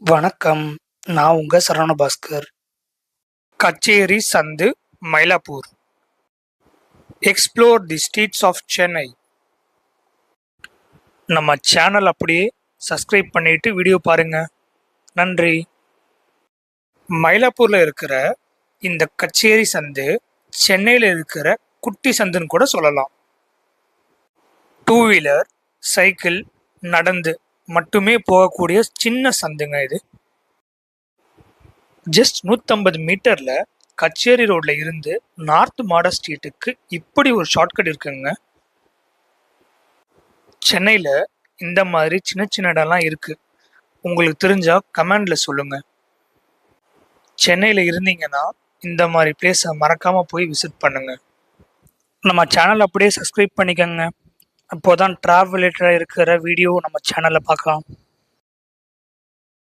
வணக்கம். நான் உங்கள் Saravanabhaskar. Kacheri Sandhu Mylapore. Explore the streets of Chennai நம்ம சேனல் அப்படியே சப்ஸ்கிரைப் பண்ணிட்டு வீடியோ பாருங்க. நன்றி. மயிலாப்பூரில் இருக்கிற இந்த கச்சேரி சந்து சென்னையில் இருக்கிற குட்டி சந்துன்னு கூட சொல்லலாம். டூ வீலர் சைக்கிள் நடந்து. மட்டுமே போகக்கூடிய சின்ன சந்துங்க இது. ஜஸ்ட் நூற்றம்பது மீட்டரில் கச்சேரி ரோட்ல இருந்து நார்த் மாடர் ஸ்ட்ரீட்டுக்கு இப்படி ஒரு ஷார்ட்கட் இருக்குங்க. சென்னையில் இந்த மாதிரி சின்ன சின்ன இடம்லாம் இருக்கு. உங்களுக்கு தெரிஞ்சால் கமெண்டில் சொல்லுங்க. சென்னையில் இருந்தீங்கன்னா இந்த மாதிரி பிளேஸை மறக்காமல் போய் விசிட் பண்ணுங்க. நம்ம சேனல் அப்படியே சப்ஸ்கிரைப் பண்ணிக்கோங்க. அப்போதான் ட்ராவல் ரிலேட்டடாக இருக்கிற வீடியோ நம்ம சேனலில் பார்க்கலாம்.